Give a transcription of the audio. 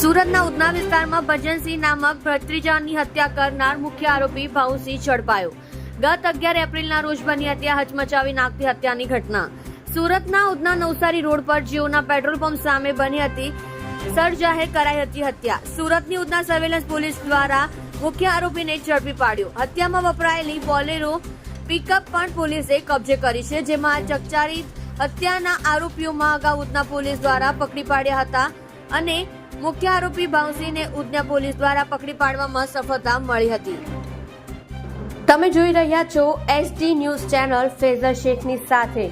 સુરતના ઉધના વિસ્તારમાં ભજનસિંહ નામક ભત્રીજાની હત્યા કરનાર મુખ્ય આરોપી ભાઉસિંહ ઝડપાયો. ગત અગિયાર એપ્રિલના રોજ બની હતી આ હચમચાવી નાખતી હત્યાની ઘટના. સુરતના ઉધના નવસારી રોડ પર જીઓના પેટ્રોલ પંપ સામે બની હતી સરજાહેર કરાઈ હતી હત્યા. સુરતની ઉધના સર્વેલન્સ પોલીસ દ્વારા મુખ્ય આરોપીને ઝડપી પાડ્યો. હત્યામાં વપરાયેલી બોલેરો પિકઅપ પણ પોલીસે કબજે કરી છે, જેમાં ચકચારી હત્યાના આરોપીઓમાં અગાઉ ઉધના પોલીસ દ્વારા પકડી પાડ્યા હતા અને મુખ્ય આરોપી ભાવસિંહને ઉધના પોલીસ દ્વારા પકડી પાડવામાં સફળતા મળી હતી. તમે જોઈ રહ્યા છો એસડી ન્યૂઝ ચેનલ ફેઝર શેખની સાથે.